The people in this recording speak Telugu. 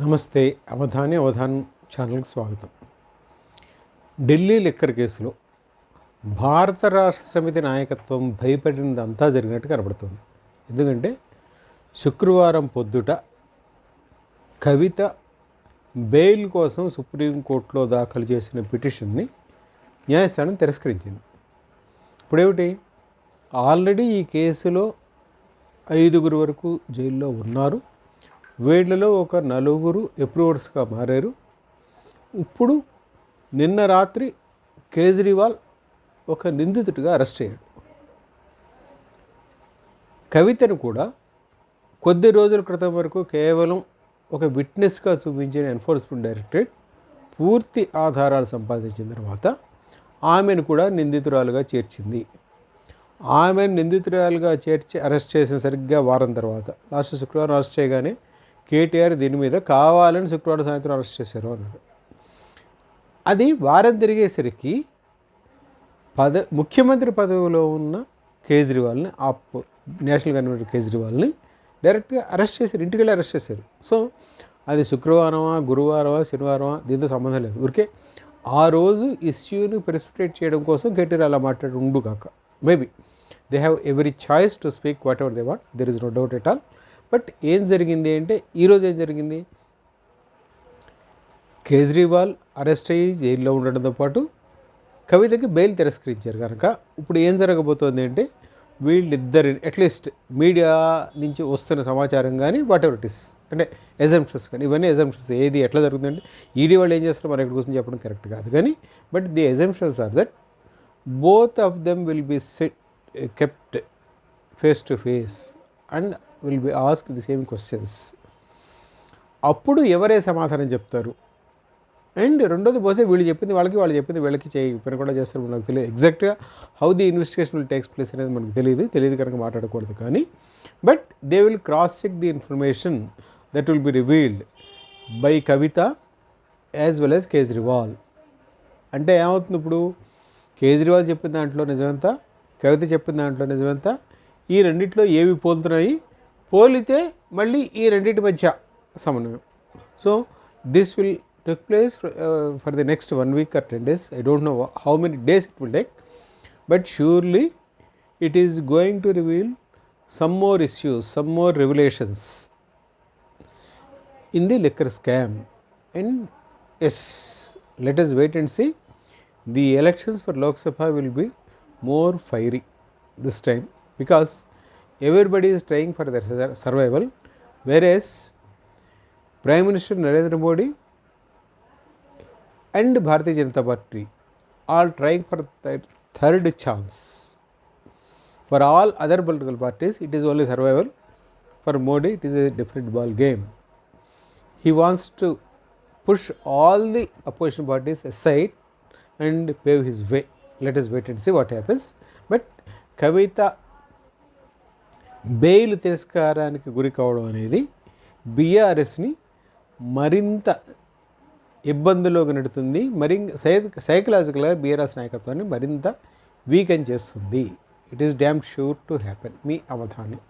నమస్తే అవధాని అవధాన్ ఛానల్కి స్వాగతం. ఢిల్లీ లిక్కర్ కేసులో భారత రాష్ట్ర సమితి నాయకత్వం భయపడినదంతా జరిగినట్టు కనబడుతుంది. ఎందుకంటే శుక్రవారం పొద్దుట కవిత బెయిల్ కోసం సుప్రీంకోర్టులో దాఖలు చేసిన పిటిషన్ని న్యాయస్థానం తిరస్కరించింది. ఇప్పుడేమిటి? ఆల్రెడీ ఈ కేసులో ఐదుగురు వరకు జైల్లో ఉన్నారు. వీళ్ళలో ఒక నలుగురు అప్రూవర్స్గా మారారు. ఇప్పుడు నిన్న రాత్రి కేజ్రీవాల్ ఒక నిందితుడిగా అరెస్ట్ అయ్యాడు. కవితను కూడా కొద్ది రోజుల క్రితం వరకు కేవలం ఒక విట్నెస్గా చూపించిన ఎన్ఫోర్స్మెంట్ డైరెక్టరేట్ పూర్తి ఆధారాలు సంపాదించిన తర్వాత ఆమెను కూడా నిందితురాలుగా చేర్చింది. ఆమెను నిందితురాలుగా చేర్చి అరెస్ట్ చేసిన సరిగ్గా వారం తర్వాత లాస్ట్ శుక్రవారం అరెస్ట్ చేయగానే కేటీఆర్ దీని మీద కావాలని శుక్రవారం సాయంత్రం అరెస్ట్ చేశారు అన్నారు అది వారం తిరిగేసరికి పద ముఖ్యమంత్రి పదవిలో ఉన్న కేజ్రీవాల్ని ఆ నేషనల్ గవర్నమెంట్ కేజ్రీవాల్ని డైరెక్ట్గా అరెస్ట్ చేశారు ఇంటికి వెళ్ళి అరెస్ట్ చేశారు. సో అది శుక్రవారమా గురువారమా శనివారమా దీంతో సంబంధం లేదు. ఊరికే ఆ రోజు ఇష్యూని ప్రెసిపిటేట్ చేయడం కోసం కేటీఆర్ అలా మాట్లాడి ఉండు కాక. Maybe they have every choice to speak whatever they what there is no doubt at all. But ఏం జరిగింది అంటే ఈరోజు ఏం జరిగింది? కేజ్రీవాల్ అరెస్ట్ అయ్యి జైల్లో ఉండడంతో పాటు కవితకి బెయిల్ తిరస్కరించారు కనుక ఇప్పుడు ఏం జరగబోతోంది అంటే వీళ్ళిద్దరి అట్లీస్ట్ మీడియా నుంచి వస్తున్న సమాచారం కానీ వాట్ ఎవర్ ఇట్ ఇస్ అంటే ఎజంప్షన్స్ కానీ ఇవన్నీ ఎజంప్షన్స్ ఏది ఎట్లా జరుగుతుందంటే ఈడీ వాళ్ళు ఏం చేస్తారో మన ఇక్కడ కోసం చెప్పడం కరెక్ట్ కాదు కానీ but the assumptions are that both of them will be set kept face to face and will be ask the same questions అప్పుడు ఎవరే సమాధానం చెప్తారు? అండ్ రెండోది పోసే వీళ్ళు చెప్పింది వాళ్ళకి వాళ్ళు చెప్పింది వీళ్ళకి చేయి కూడా చేస్తారు మనకు తెలియదు. ఎగ్జాక్ట్గా how the investigation will takes place అనేది మనకు తెలియదు. తెలియదు కనుక మాట్లాడకూడదు కానీ but they will cross check the information that will be revealed by Kavitha as well as Kejriwal అంటే ఏమవుతుంది ఇప్పుడు? కేజ్రీవాల్ చెప్పిన దాంట్లో నిజమంతా కవిత చెప్పిన దాంట్లో నిజమంతా ఈ రెండిట్లో ఏవి పోలుతున్నాయి? పోలితే మళ్ళీ ఈ రెండింటి మధ్య సమన్వయం so this will take place for the next one week or ten days I don't know how many days it will take but surely it is going to reveal some more issues some more revolutions in the liquor scam. And yes, let us wait and see. The elections for Lok Sabha will be more fiery this time because everybody is trying for their survival, whereas Prime Minister Narendra Modi and Bharatiya Janata Party are trying for their third chance. For all other political parties, it is only survival. For Modi, it is a different ball game. He wants to push all the opposition parties aside and pave his way. Let us wait and see what happens. But Kavita bail తిరస్కారానికి గురి కావడం అనేది బీఆర్ఎస్ని మరింత ఇబ్బందులోకి నెడుతుంది మరి సై సైకలాజికల్గా బీఆర్ఎస్ నాయకత్వాన్ని మరింత వీకెన్ చేస్తుంది. It is damn sure to happen me Avadhanam.